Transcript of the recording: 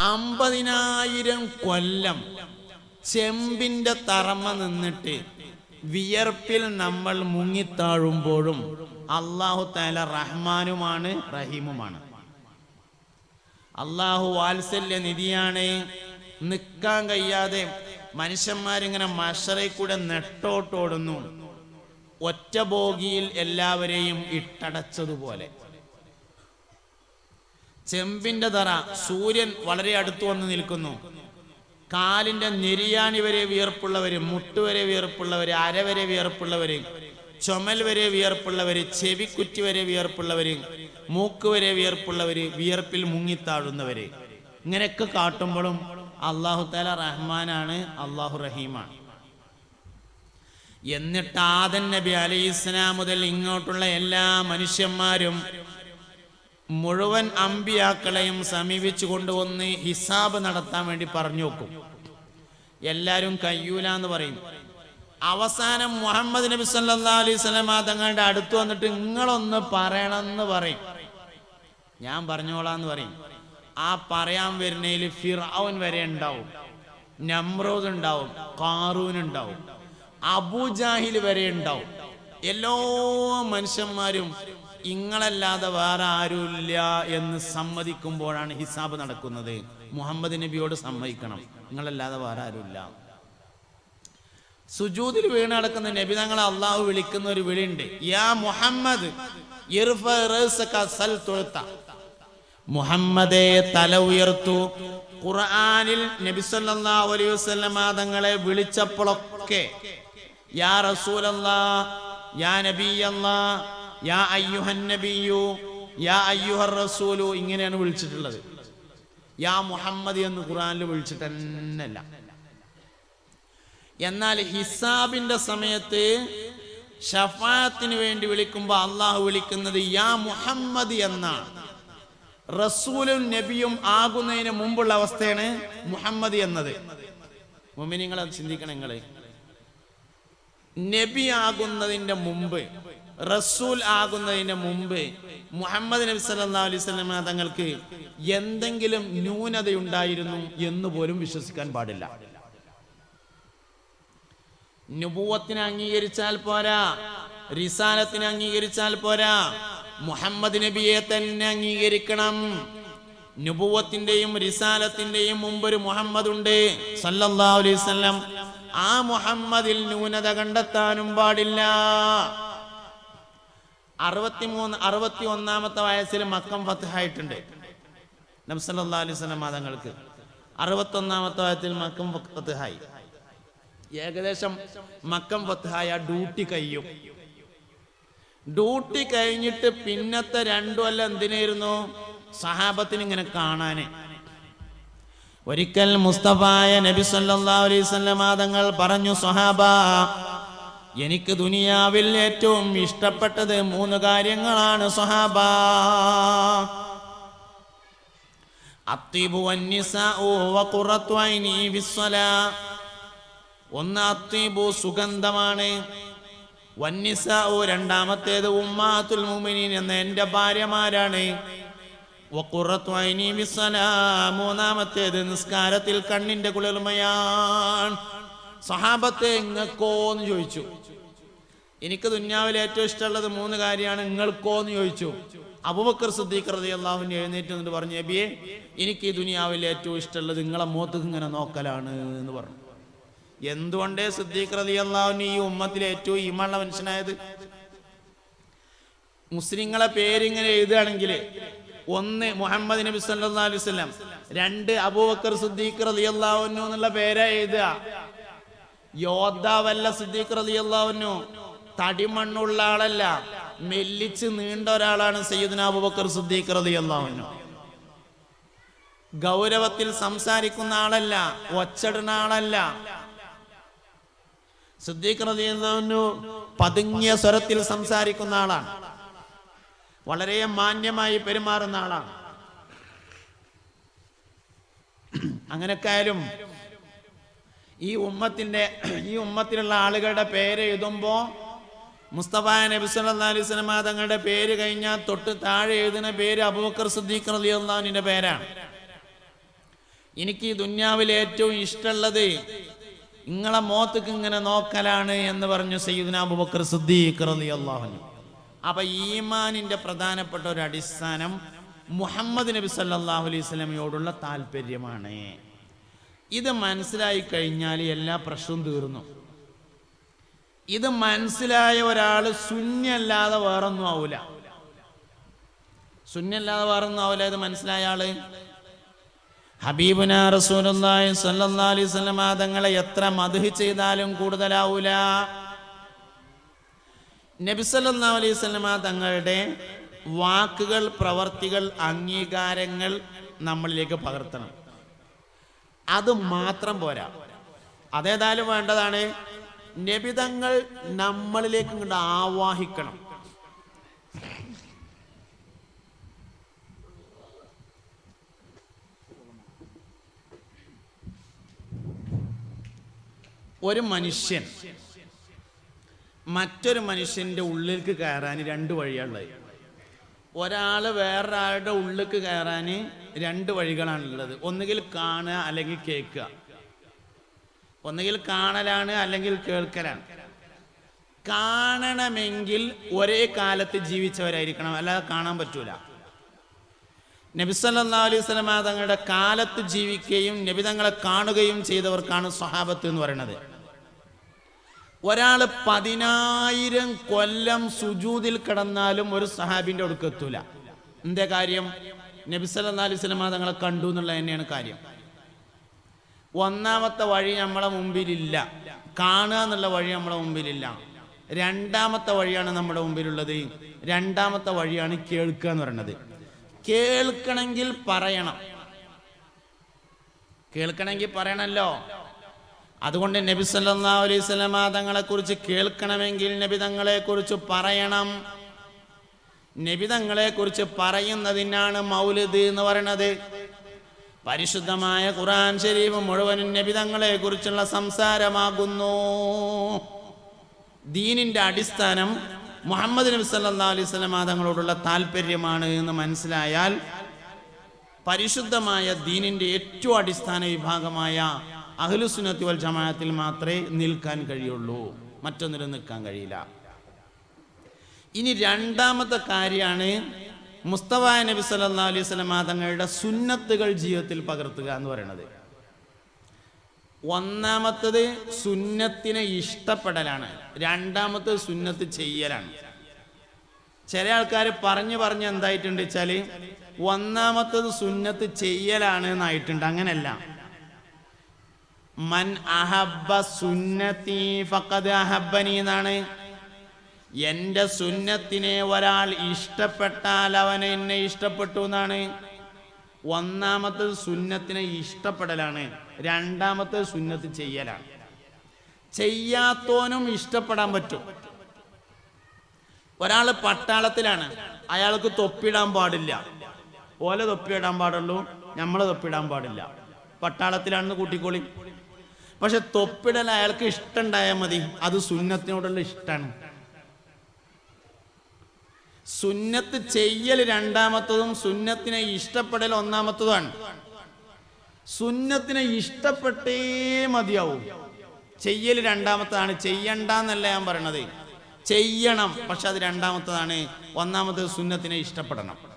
അമ്പതിനായിരം കൊല്ലം ചെമ്പിന്റെ തറമ നിന്നിട്ട് വിയർപ്പിൽ നമ്മൾ മുങ്ങിത്താഴുമ്പോഴും അള്ളാഹു താല റഹ്മാനുമാണ് റഹീമുമാണ്. അള്ളാഹു വാത്സല്യ നിധിയാണ്. നിൽക്കാൻ കഴിയാതെ മനുഷ്യന്മാരിങ്ങനെ മഷറയിൽ കൂടെ നെട്ടോട്ടോടുന്നു. ഒറ്റ ബോഗിയിൽ എല്ലാവരെയും ഇട്ടടച്ചതുപോലെ. ചെമ്പിന്റെ തറ സൂര്യൻ വളരെ അടുത്തു വന്ന് നിൽക്കുന്നു. കാലിന്റെ നെരിയാണി വരെ വിയർപ്പുള്ളവര് മുട്ടുവരെ വിയർപ്പുള്ളവര് അരവരെ വിയർപ്പുള്ളവര് ചുമൽ വരെ വിയർപ്പുള്ളവര് ചെവിക്കുറ്റി വരെ വിയർപ്പുള്ളവര് മൂക്ക് വരെ വിയർപ്പുള്ളവര് വിയർപ്പിൽ മുങ്ങിത്താഴുന്നവര് ഇങ്ങനെയൊക്കെ കാട്ടുമ്പോഴും അള്ളാഹു താല റഹ്മാനാണ് അള്ളാഹു റഹീമാണ്. എന്നിട്ട് ആദൻ നബി അലൈഹി ഇസ്ലാം മുതൽ ഇങ്ങോട്ടുള്ള എല്ലാ മനുഷ്യന്മാരും മുഴുവൻ അമ്പിയാക്കളെയും സമീപിച്ചു കൊണ്ടുവന്ന് ഹിസാബ് നടത്താൻ വേണ്ടി പറഞ്ഞു നോക്കും എല്ലാവരും കയ്യൂല എന്ന് പറയും. അവസാനം മുഹമ്മദ് നബി സല്ലാ അലൈഹി സ്വലം തങ്ങളുടെ അടുത്ത് വന്നിട്ട് നിങ്ങളൊന്ന് പറയണമെന്ന് പറയും. ഞാൻ പറഞ്ഞോളാന്ന് പറയും. ആ പറയാൻ വരുന്നതിൽ ഫിറാവൻ വരെ ഉണ്ടാവും. നമ്രോദ് ഉണ്ടാവും. കാറൂൻ ഉണ്ടാവും. അബൂജാഹിൽ വരെ ഉണ്ടാവും. എല്ലാ മനുഷ്യന്മാരും ഇങ്ങളല്ലാതെ വേറെ ആരുമില്ല എന്ന് സമ്മതിക്കുമ്പോഴാണ് ഹിസാബ് നടക്കുന്നത്. മുഹമ്മദ് നബിയോട് സമ്മതിക്കണം. നിങ്ങളല്ലാതെ വേറെ ആരുമില്ല. സുജൂതിൽ വീണ് നടക്കുന്ന നബി തങ്ങളെ അള്ളാഹു വിളിക്കുന്ന ഒരു വിളിയുണ്ട്. യാ മുഹമ്മദ്. മുഹമ്മദേ തല ഉയർത്തു. ഖുർആനിൽ നബി അലൈഹി വസല്ലമ തങ്ങളെ വിളിച്ചപ്പോഴൊക്കെ യാ റസൂലല്ലാ യാ നബിയല്ലാ യാ അയ്യുഹൻ നബിയു യാ അയ്യുഹർ റസൂലു ഇങ്ങനെയാണ് വിളിച്ചിട്ടുള്ളത്. യാ മുഹമ്മദ് എന്ന് ഖുറാനിൽ വിളിച്ചിട്ട് തന്നെയല്ല എന്നാൽ ഹിസാബിന്റെ സമയത്ത് ഷഫാത്തിന് വേണ്ടി വിളിക്കുമ്പോൾ അള്ളാഹു വിളിക്കുന്നത് യാ മുഹമ്മദ് എന്നാണ്. റസൂലും നബിയും ആകുന്നതിന് മുമ്പുള്ള അവസ്ഥയാണ് മുഹമ്മദ് എന്നത്. മുമിനിങ്ങളെ ചിന്തിക്കണം നിങ്ങൾ. നബി ആകുന്നതിന്റെ മുമ്പ് റസൂൽ ആകുന്നതിന് മുമ്പ് മുഹമ്മദ് നബി സല്ലാ അലൈഹി തങ്ങൾക്ക് എന്തെങ്കിലും ന്യൂനതയുണ്ടായിരുന്നു എന്ന് പോലും വിശ്വസിക്കാൻ പാടില്ല. നുബൂവത്തിനെ അംഗീകരിച്ചാൽ പോരാ റിസാലത്തിനെ അംഗീകരിച്ചാൽ പോരാ മുഹമ്മദ് നബിയെ തന്നെ അംഗീകരിക്കണം. നുപൂവത്തിന്റെയും റിസാലത്തിന്റെയും മുമ്പ് ഒരു മുഹമ്മദ് ഉണ്ട് സല്ലല്ലാഹു അലൈഹി ആ മുഹമ്മദിൽ ന്യൂനത കണ്ടെത്താനും പാടില്ല. അറുപത്തിമൂന്ന് അറുപത്തി ഒന്നാമത്തെ വയസ്സിൽ മക്കം ഫത്തഹായിട്ടുണ്ട് നബ്സല്ലാ അലൈഹി മതങ്ങൾക്ക് മാതങ്ങൾക്ക് അറുപത്തി ഒന്നാമത്തെ വയസ്സിൽ മക്കം ഫത്തഹായി ഏകദേശം മക്കം ഫത്തഹായ ഡ്യൂട്ടി കഴിയും. ഡ്യൂട്ടി കഴിഞ്ഞിട്ട് പിന്നത്തെ രണ്ടു അല്ല എന്തിനായിരുന്നു? സഹാബത്തിന് ഇങ്ങനെ കാണാന്. ഒരിക്കൽ മുസ്തഫായ നബി സല്ലാ അലൈഹി വസല്ലം തങ്ങൾ പറഞ്ഞു സ്വഹാബ എനിക്ക് ദുനിയാവിൽ ഏറ്റവും ഇഷ്ടപ്പെട്ടത് മൂന്ന് കാര്യങ്ങളാണ് ഫിസ്സലാ. ഒന്ന് അത്തീബു സുഗന്ധമാണ്. വന്നിസാഉ രണ്ടാമത്തേത് ഉമ്മാത്തുൽ മുഅ്മിനീൻ എന്ന എന്റെ ഭാര്യമാരാണ്. മൂന്നാമത്തേത് നിസ്കാരത്തിൽ കണ്ണിന്റെ കുളിർമയാണ്. സഹാബത്തെ എങ്ങക്കോ എന്ന് ചോദിച്ചു. എനിക്ക് ദുന്യാവിൽ ഏറ്റവും ഇഷ്ടമുള്ളത് മൂന്ന് കാര്യമാണ്. നിങ്ങൾക്കോ എന്ന് ചോദിച്ചു. അബുബക്കർ സിദ്ദീഖ് റതി അള്ളാഹുവിനെ എഴുന്നേറ്റ് എന്നിട്ട് പറഞ്ഞു നബിയെ എനിക്ക് ഈ ദുനിയാവിൽ ഏറ്റവും ഇഷ്ടമുള്ളത് നിങ്ങളെ മോത്ത് ഇങ്ങനെ നോക്കലാണ് എന്ന് പറഞ്ഞു. എന്തുകൊണ്ടേ സിദ്ദീഖ് റതി അള്ളാഹുവിന് ഈ ഉമ്മത്തിലെ ഏറ്റവും ഈമുള്ള മനുഷ്യനായത്? മുസ്ലിങ്ങളെ പേരിങ്ങനെ എഴുതുകയാണെങ്കിൽ ഒന്ന് മുഹമ്മദ് നബി സല്ലാ അലൈഹി വസല്ലം രണ്ട് അബൂബക്കർ സിദ്ദീഖ് റളിയല്ലാഹു അള്ളാഹുനു എന്നുള്ള പേരാ എഴുതുക. യോദ്ധാവല്ല സിദ്ദീഖ് റളിയല്ലാഹു തടിമണ്ണുള്ള ആളല്ല. മെല്ലിച്ച് നീണ്ട ഒരാളാണ് സയ്യിദ്ന അബൂബക്കർ സിദ്ദീഖ് റളിയല്ലാഹു ഗൗരവത്തിൽ സംസാരിക്കുന്ന ആളല്ല ഒച്ചടുന്ന ആളല്ല. സിദ്ദീഖ് റളിയല്ലാഹു പതുങ്ങിയ സ്വരത്തിൽ സംസാരിക്കുന്ന ആളാണ്. വളരെ മാന്യമായി പെരുമാറുന്ന ആളാണ്. അങ്ങനെയൊക്കെ ആയാലും ഈ ഉമ്മത്തിന്റെ ഈ ഉമ്മത്തിലുള്ള ആളുകളുടെ പേര് എഴുതുമ്പോ മുസ്തഫ നബി സല്ലല്ലാഹു അലൈഹി വസല്ലം തങ്ങളുടെ പേര് കഴിഞ്ഞാൽ തൊട്ട് താഴെ എഴുതുന്ന പേര് അബൂബക്കർ സിദ്ദീഖ് റളിയല്ലാഹുവിന്റെ പേരാണ്. എനിക്ക് ഈ ദുന്യാവിൽ ഏറ്റവും ഇഷ്ടമുള്ളത് നിങ്ങളെ മോത്തക്ക് ഇങ്ങനെ നോക്കലാണ് എന്ന് പറഞ്ഞു സയ്യിദ്ന അബൂബക്കർ സിദ്ദീഖ് റളിയല്ലാഹു അൻഹു. അപ്പൊ ഈമാനിന്റെ പ്രധാനപ്പെട്ട ഒരു അടിസ്ഥാനം മുഹമ്മദ് നബി സല്ലല്ലാഹു അലൈഹി സ്വലമയോടുള്ള താല്പര്യമാണ്. ഇത് മനസ്സിലായി കഴിഞ്ഞാൽ എല്ലാ പ്രശ്നവും തീർന്നു. ഇത് മനസ്സിലായ ഒരാൾ ശൂന്യല്ലാതെ വേറൊന്നും ആവൂല. ശൂന്യല്ലാതെ വേറൊന്നും ആവൂല ഇത് മനസ്സിലായ ആൾ. ഹബീബുന അലൈഹി വസല്ലം തങ്ങളെ എത്ര മദ്ഹ് ചെയ്താലും കൂടുതലാവൂല. നബി സല്ലല്ലാഹു അലൈഹി വസല്ലം തങ്ങളുടെ വാക്കുകൾ പ്രവർത്തികൾ അംഗീകാരങ്ങൾ നമ്മളിലേക്ക് പകർത്തണം. അത് മാത്രം പോരാ. അതേതായാലും വേണ്ടതാണ്. നബിതങ്ങൾ നമ്മളിലേക്ക് ഇങ്ങോട്ട് ആവാഹിക്കണം. ഒരു മനുഷ്യൻ മറ്റൊരു മനുഷ്യന്റെ ഉള്ളിലേക്ക് കയറാൻ രണ്ട് വഴിയാണുള്ളത് ഒരാൾ വേറൊരാളുടെ ഉള്ളിലേക്ക് കയറാൻ രണ്ട് വഴികളാണുള്ളത് ഒന്നുകിൽ കാണുക അല്ലെങ്കിൽ കേൾക്കുക. ഒന്നുകിൽ കാണലാണ് അല്ലെങ്കിൽ കേൾക്കലാണ്. കാണണമെങ്കിൽ ഒരേ കാലത്ത് ജീവിച്ചവരായിരിക്കണം. അല്ലാതെ കാണാൻ പറ്റൂല. നബിസല്ലാ അലൈഹി സ്വലമ തങ്ങളുടെ കാലത്ത് ജീവിക്കുകയും നബി തങ്ങളെ കാണുകയും ചെയ്തവർക്കാണ് സ്വഹാബത്ത് എന്ന് പറയുന്നത്. ഒരാൾ പതിനായിരം കൊല്ലം സുജൂതിൽ കിടന്നാലും ഒരു സഹാബിന്റെ അടുക്കെത്തൂല എന്തേ കാര്യം? നബി സല്ലല്ലാഹു അലൈഹി സ്വലമ തങ്ങളെ കണ്ടു എന്നുള്ളത് തന്നെയാണ് കാര്യം. ഒന്നാമത്തെ വഴി നമ്മളെ മുമ്പിലില്ല. കാണുക എന്നുള്ള വഴി നമ്മളെ മുമ്പിലില്ല. രണ്ടാമത്തെ വഴിയാണ് നമ്മുടെ മുമ്പിലുള്ളത്. രണ്ടാമത്തെ വഴിയാണ് കേൾക്കുക എന്ന് പറയുന്നത്. കേൾക്കണമെങ്കിൽ പറയണം. കേൾക്കണമെങ്കിൽ പറയണല്ലോ. അതുകൊണ്ട് നബി സല്ലല്ലാഹു അലൈഹി തങ്ങളെ കുറിച്ച് കേൾക്കണമെങ്കിൽ നബി തങ്ങളെ കുറിച്ച് പറയണം. നബി തങ്ങളെ കുറിച്ച് പറയുന്നതിനാണ് മൗലിദ് എന്ന് പറയുന്നത്. പരിശുദ്ധമായ ഖുറാൻ ശരീഫ് മുഴുവനും നബിതങ്ങളെ കുറിച്ചുള്ള സംസാരമാകുന്നു. ദീനിന്റെ അടിസ്ഥാനം മുഹമ്മദ് നബി സല്ലല്ലാഹു അലൈഹി വസല്ലമ തങ്ങളോടുള്ള താല്പര്യമാണ് എന്ന് മനസ്സിലായാൽ പരിശുദ്ധമായ ദീനിന്റെ ഏറ്റവും അടിസ്ഥാന വിഭാഗമായ അഹ്ലുസുന്നത്തി വൽ ജമാഅത്തിൽ മാത്രമേ നിൽക്കാൻ കഴിയുള്ളൂ. മറ്റൊന്നിലും നിൽക്കാൻ കഴിയില്ല. ഇനി രണ്ടാമത്തെ കാര്യമാണ് മുസ്തഫ നബി സല്ലല്ലാഹു അലൈഹി വസല്ലം തങ്ങളുടെ സുന്നത്തുകൾ ജീവിതത്തിൽ പകർത്തുക എന്ന് പറയുന്നത് ഒന്നാമത്തത് സുന്നത്തിനെ ഇഷ്ടപ്പെടലാണ്. രണ്ടാമത്തത് സുന്നത്ത് ചെയ്യലാണ്. ചില ആൾക്കാർ പറഞ്ഞു പറഞ്ഞ് എന്തായിട്ടുണ്ട് വെച്ചാൽ ഒന്നാമത്തത് സുന്നത്ത് ചെയ്യലാണ് എന്നായിട്ടുണ്ട്. അങ്ങനല്ല. മൻ അഹബ്ബ സുന്നത്തി ഫഖദ് അഹബ്ബനി എന്നാണ് എന്റെ സുന്നത്തിനെ ഒരാൾ ഇഷ്ടപ്പെട്ടാൽ അവൻ എന്നെ ഇഷ്ടപ്പെട്ടു എന്നാണ്. ഒന്നാമത്തെ സുന്നത്തിനെ ഇഷ്ടപ്പെടലാണ് രണ്ടാമത്തെ സുന്നത്ത് ചെയ്യലാണ്. ചെയ്യാത്തോനും ഇഷ്ടപ്പെടാൻ പറ്റും. ഒരാൾ പട്ടാളത്തിലാണ് അയാൾക്ക് തൊപ്പിടാൻ പാടില്ല. ഓല തൊപ്പിയിടാൻ പാടുള്ളൂ നമ്മളെ തൊപ്പിടാൻ പാടില്ല. പട്ടാളത്തിലാണെന്ന് കൂട്ടിക്കോളി. പക്ഷെ തൊപ്പിടൽ അയാൾക്ക് ഇഷ്ടമുണ്ടായാൽ മതി അത് സുന്നത്തിനോടുള്ള ഇഷ്ടമാണ് സുന്നത്ത് ചെയ്യൽ രണ്ടാമത്തതും സുന്നത്തിനെ ഇഷ്ടപ്പെടൽ ഒന്നാമത്തതുമാണ്. സുന്നത്തിനെ ഇഷ്ടപ്പെട്ടേ മതിയാവും. ചെയ്യൽ രണ്ടാമത്തതാണ് ചെയ്യണ്ടെന്നല്ല ഞാൻ പറയണത്. ചെയ്യണം പക്ഷെ അത് രണ്ടാമത്തതാണ്. ഒന്നാമത്തത് സുന്നത്തിനെ ഇഷ്ടപ്പെടണം.